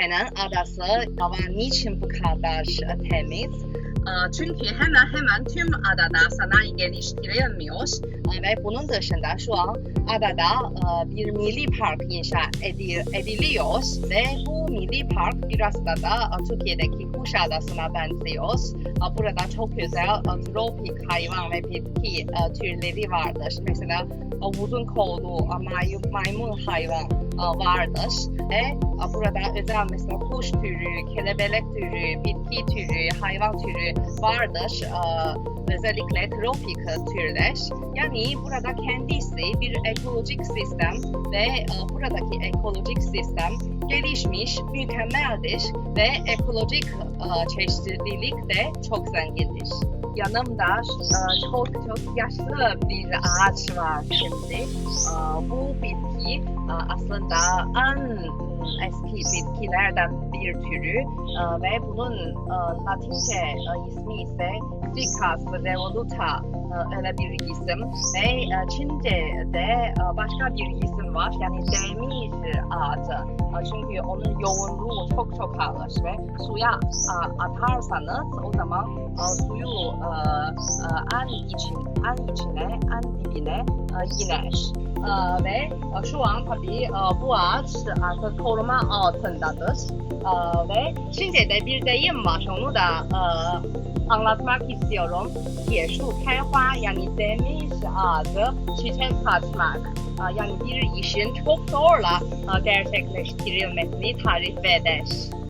Kenan Adası hava niçin bu kadar temiz? E, Çünkü hemen hemen tüm adada sanayi geliştirilmiyor E, ve bunun dışında şu an adada e, bir milli park inşa edi- ediliyor ve bu milli park biraz da da e, Türkiye'deki Kuşadası'na benziyor. E, Burada çok güzel tropik hayvan ve bitki türleri vardır. Mesela uzun kollu may- maymun hayvan vardır ve burada özel mesela kuş türü, kelebek türü, bitki türü, hayvan türü vardır. E, Özellikle tropik türler. Yani burada kendisi bir ekolojik sistem ve e, buradaki ekolojik sistem gelişmiş, mükemmeldir ve ekolojik e, çeşitlilik de çok zengindir. Yanımda çok çok yaşlı bir ağaç var şimdi. Bu bitki aslında en mm, eski bitkilerden bir türü e, ve bunun e, Latince e, ismi ise Ficus revoluta öyle bir isim ve Çince'de başka bir isim var yani demir ağacı çünkü onun yoğunluğu çok çok ağır ve suya atarsanız o zaman suyu en için en içine en dibine e, iner. E, ee, ve e, şu an tabii e, bu ağaç e, artık koruma altındadır. Ee, ve Çince'de bir deyim var onu da anlatmak istiyorum. Yeşu kayhua yani demiş ağacı çiçek saçmak. Yani bir işin çok zorla gerçekleştirilmesini tarif eder.